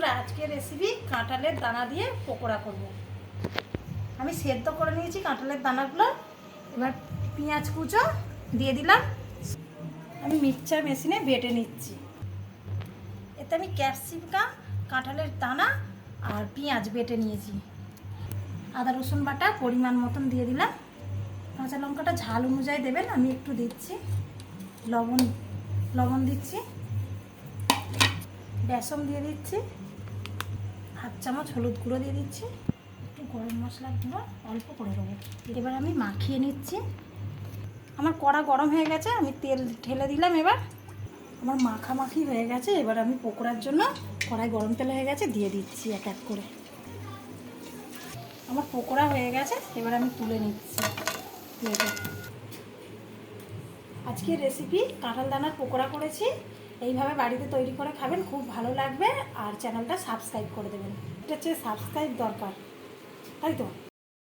বন্ধুরা আজকে রেসিপি কাঁঠালের দানা দিয়ে পকোড়া করব। আমি সেদ্ধ করে নিয়েছি কাঁঠালের দানাগুলো। এবার পেঁয়াজ কুচো দিয়ে দিলাম। আমি মিক্সচার মেশিনে বেটে নিচ্ছি। এতে আমি ক্যাপসিকাম, কাঁঠালের দানা আর পেঁয়াজ বেটে নিয়েছি। আদা, রসুন বাটা পরিমাণ মতন দিয়ে দিলাম। কাঁচা লঙ্কাটা ঝাল অনুযায়ী দেবেন, আমি একটু দিচ্ছি। লবণ লবণ দিচ্ছি। বেসন দিয়ে দিচ্ছি। হাফ চামচ হলুদ গুঁড়ো দিয়ে দিচ্ছি। একটু গরম মশলার গুঁড়ো অল্প করে দেবো। এবার আমি মাখিয়ে নিচ্ছি। আমার কড়া গরম হয়ে গেছে, আমি তেল ঢেলে দিলাম এবার। আমার মাখামাখি হয়ে গেছে, এবার আমি পকোড়ার জন্য কড়াই গরম তেল হয়ে গেছে, দিয়ে দিচ্ছি এক এক করে। আমার পকোড়া হয়ে গেছে, এবার আমি তুলে নিচ্ছি। আজকে রেসিপি কাঁঠাল দানার পকোড়া করেছি। এইভাবে বাড়িতে তৈরি করে খাবেন, খুব ভালো লাগবে। আর চ্যানেলটা সাবস্ক্রাইব করে দেবেন। এটা হচ্ছে সাবস্ক্রাইব দরকার, তাই তো?